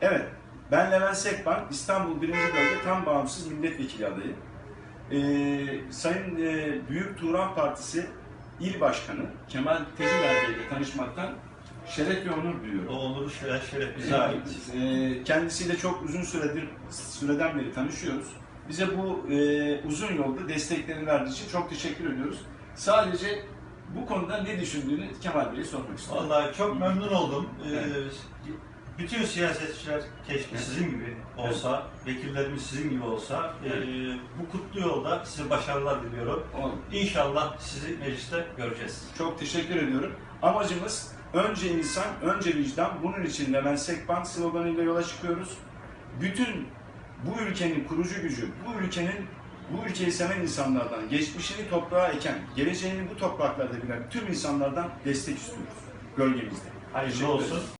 Evet, ben Levent Sekban, İstanbul 1. Bölge Tam Bağımsız Milletvekili adayı. Ee, Sayın e, Büyük Turan Partisi İl Başkanı Kemal Teciler Bey ile tanışmaktan şeref ve onur duyuyorum. O onuru şeref, şeref bize ait. Ee, Kendisiyle çok uzun süredir süreden beri tanışıyoruz. Bize bu e, uzun yolda desteklerini verdiği için çok teşekkür ediyoruz. Sadece bu konuda ne düşündüğünü Kemal Bey'e sormak istiyorum. Vallahi çok memnun oldum. Ee, Evet. Bütün siyasetçiler keşke sizin gibi olsa, vekillerimiz sizin gibi olsa. Ee, bu kutlu yolda size başarılar diliyorum. Oğlum, İnşallah sizi mecliste göreceğiz. Çok teşekkür ediyorum. Amacımız önce insan, önce vicdan. Bunun için Levent Sekban sloganıyla yola çıkıyoruz. Bütün bu ülkenin kurucu gücü, bu ülkenin bu ülkeyi seven insanlardan, geçmişini toprağa eken, geleceğini bu topraklarda bilen tüm insanlardan destek istiyoruz. Gölgemizde. Hayırlı olsun.